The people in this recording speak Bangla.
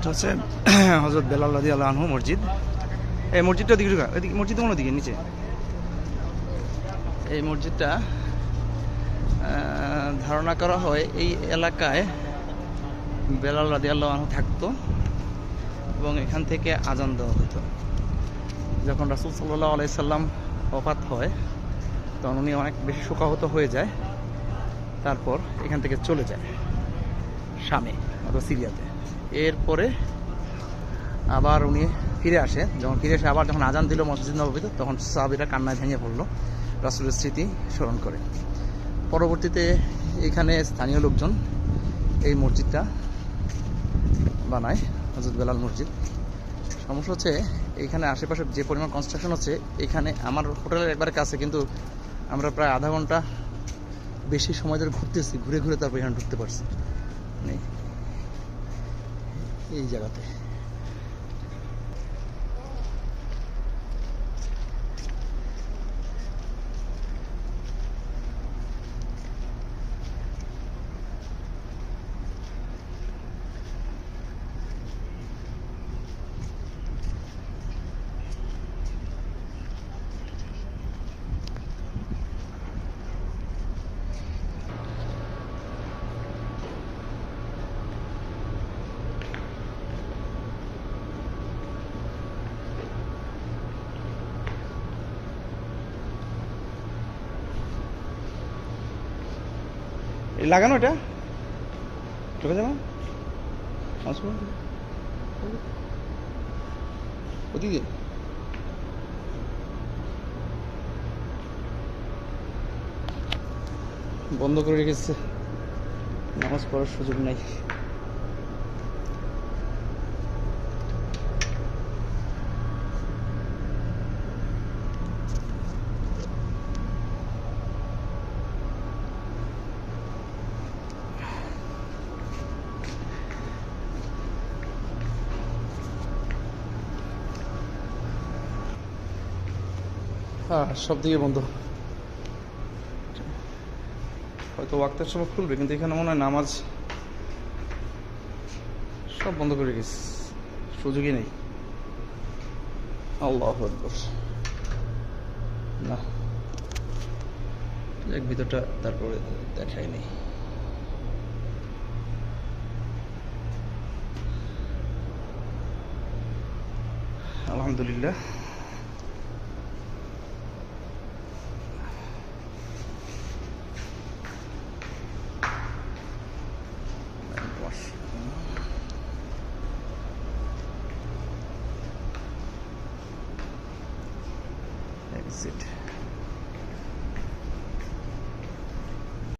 এটা হচ্ছে হজরত বেলাল রাজি আল্লাহ আনহু মসজিদ। এই মসজিদটা দিকে ঢুকা, এদিকে মসজিদ কোনো দিকে? নিচে। এই মসজিদটা ধারণা করা হয় এই এলাকায় বেলাল রাজি আল্লাহ থাকতো এবং এখান থেকে আজান দেওয়া হতো। যখন রাসুল সাল্লাহ আলাইসাল্লাম অফাত হয়, তখন উনি অনেক বেশি শোকাহত হয়ে যায়, তারপর এখান থেকে চলে যায়, শামে অথবা সিরিয়াতে। এরপরে আবার উনি ফিরে আসে। যখন ফিরে এসে আবার যখন আজান দিল মসজিদ নবীতে তখন সাহাবিরা কান্নায় ভেঙে পড়ল। রাসুলের স্মৃতি স্মরণ করে। পরবর্তীতে এখানে স্থানীয় লোকজন এই মসজিদটা বানায় হজরত বেলাল মসজিদ। সমস্যা হচ্ছে, এখানে আশেপাশে যে পরিমাণ কনস্ট্রাকশন হচ্ছে, এখানে আমার হোটেলের একবারে কাছে, কিন্তু আমরা প্রায় আধা ঘণ্টা বেশি সময় ধরে ঘুরতেছি, ঘুরে ঘুরে তারপর এখানে ঢুকতে পারছি। মানে এই জায়গাতে। লাগানো এটা? চোখে যাবে? বন্ধ করে রেখেছে। নামাজ পড়ার সুযোগ নাই। হ্যাঁ সব দিকে বন্ধ। হয়তো ওয়াক্তের সময় খুলবে, কিন্তু এখানে মনে হয় নামাজ সব বন্ধ করে গেছে সুযোগই নেই। আল্লাহ না। এক ভিতরটা তারপরে দেখাই নেই। আলহামদুলিল্লাহ। Exit.